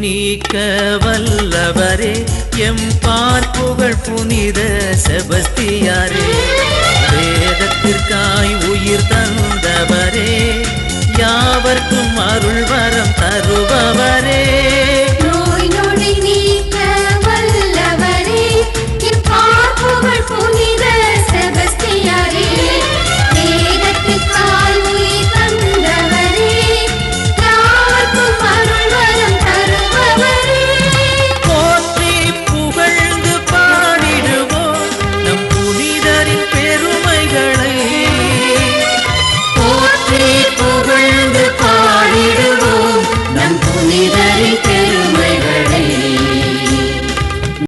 நீக்க வல்லவரே எம் பார்ப்புகழ் புனித செபஸ்தியாரே. வேதத்திற்காய் உயிர் தந்தவரே யாவர்க்கும் அருள்வரம் தர Hare